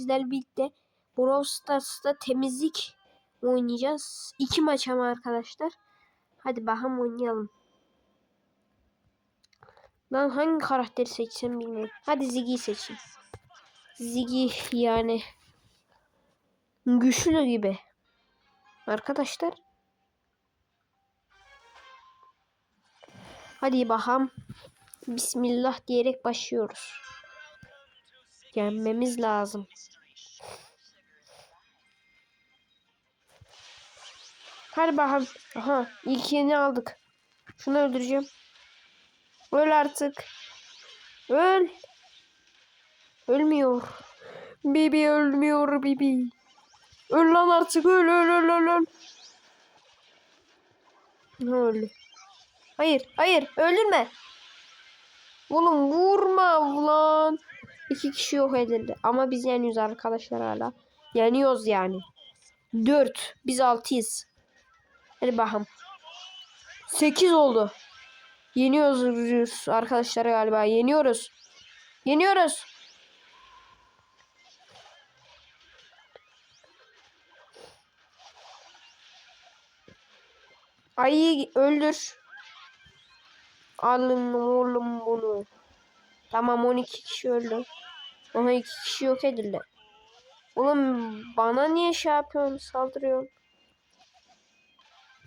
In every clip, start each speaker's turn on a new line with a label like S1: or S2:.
S1: sizlerle birlikte Brawl Stars'ta temizlik oynayacağız. İki maç ama arkadaşlar. Hadi bakalım oynayalım. Lan hangi karakteri seçsem bilmiyorum. Hadi Ziggy'yi seçeyim. Ziggy yani güçlü gibi. Arkadaşlar. Hadi bakalım. Bismillah diyerek başlıyoruz. Yenmemiz lazım. Hadi bakalım. Aha ilk yeni aldık. Şunu öldüreceğim. Öl artık. Öl. Ölmüyor. Bibi ölmüyor Bibi. Öl lan artık öl öl öl öl öl. Öldü? Hayır hayır öldürme. Oğlum vurma lan. İki kişi yok edildi. Ama biz yeniyoruz arkadaşlar hala. Yeniyoruz yani. Dört. Biz altıyız. Hadi bakalım. Sekiz oldu. Yeniyoruz arkadaşlar galiba. Yeniyoruz. Yeniyoruz. Ayı öldür. Alın oğlum bunu. Tamam 12 kişi öldü. Ama 2 kişi yok edildi. Oğlum bana niye şey yapıyorsun saldırıyorsun?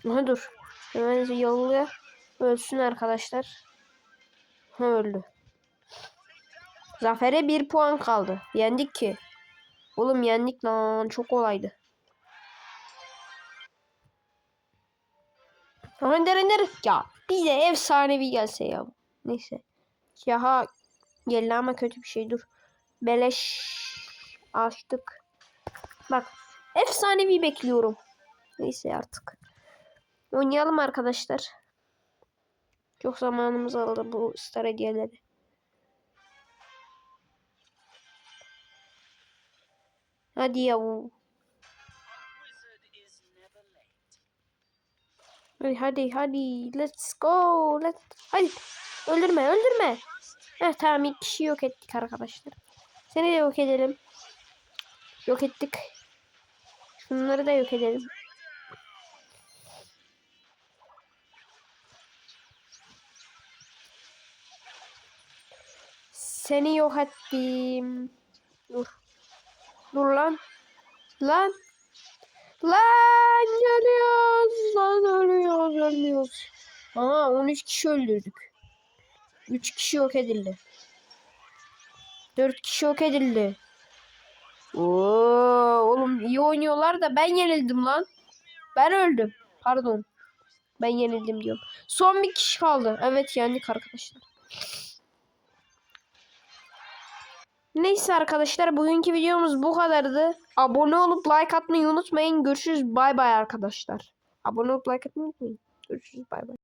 S1: Ha dur. Hemen yolluya ölsün arkadaşlar. Ha öldü. Zafer'e bir puan kaldı. Yendik ki. Oğlum yendik lan. Çok kolaydı. Önder önder. Ya bir de efsanevi gelse ya. Neyse. Ya geldi ama kötü bir şey dur. Beleş açtık. Bak efsanevi bekliyorum. Neyse artık. Oynayalım arkadaşlar. Çok zamanımız aldı bu star hediyeleri. Hadi yavu. Hadi hadi hadi. Let's go. Let's... Hadi. Öldürme öldürme. Heh, tamam ilk kişi yok ettik arkadaşlar. Seni de yok edelim. Yok ettik. Şunları da yok edelim. Seni yok ettim. Dur. Dur lan. Lan. Lan geliyoruz. Lan ölüyoruz ölmüyoruz. Aa 13 kişi öldürdük. 3 kişi yok edildi. 4 kişi yok edildi. Oo, oğlum iyi oynuyorlar da ben yenildim lan. Ben öldüm. Pardon. Ben yenildim diyorum. Son bir kişi kaldı. Evet yendik arkadaşlar. Neyse arkadaşlar bugünkü videomuz bu kadardı. Abone olup like atmayı unutmayın. Görüşürüz. Bay bay arkadaşlar. Abone olup like atmayı unutmayın. Görüşürüz. Bay bay.